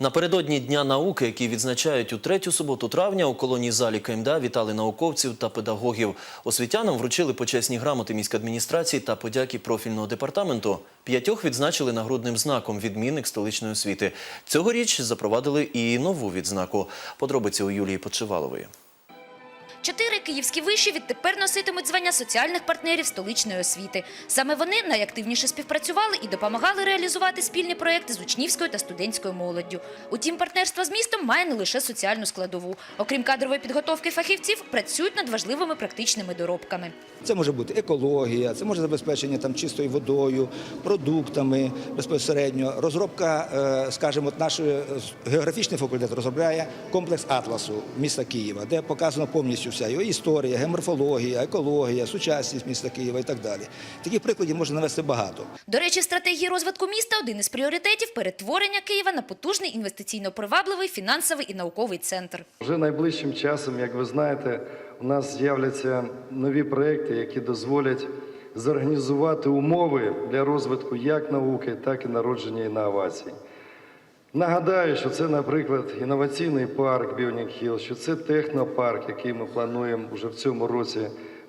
Напередодні Дня науки, який відзначають у третю суботу травня, у колонії залі КМДА вітали науковців та педагогів. Освітянам вручили почесні грамоти міськадміністрації та подяки профільного департаменту. П'ятьох відзначили нагрудним знаком відмінник столичної освіти. Цьогоріч запровадили і нову відзнаку. Подробиці у Юлії Почивалової. Чотири київські виші відтепер носитимуть звання соціальних партнерів столичної освіти. Саме вони найактивніше співпрацювали і допомагали реалізувати спільні проекти з учнівською та студентською молоддю. Утім, партнерство з містом має не лише соціальну складову. Окрім кадрової підготовки фахівців, працюють над важливими практичними доробками. Це може бути екологія, це може забезпечення там чистою водою, продуктами безпосередньо. Розробка, е, скажімо, от наш е, географічний факультет розробляє комплекс атласу міста Києва, де показано повністю вся його історія, геоморфологія, екологія, сучасність міста Києва і так далі. Таких прикладів можна навести багато. До речі, в стратегії розвитку міста один із пріоритетів перетворення Києва на потужний інвестиційно привабливий фінансовий і науковий центр. Вже найближчим часом, як ви знаєте, у нас з'являться нові проекти, які дозволять зорганізувати умови для розвитку як науки, так і народження інновацій. Нагадаю, що це, наприклад, інноваційний парк Біонік Хіл, що це технопарк, який ми плануємо вже в цьому році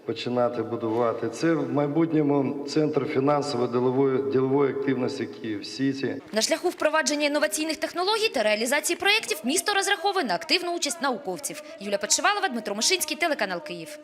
починати будувати. Це в майбутньому центр фінансово-ділової ділової активності Київ Сіті. На шляху впровадження інноваційних технологій та реалізації проєктів місто розраховує на активну участь науковців. Юля Подшивалова, Дмитро Мишинський, телеканал Київ.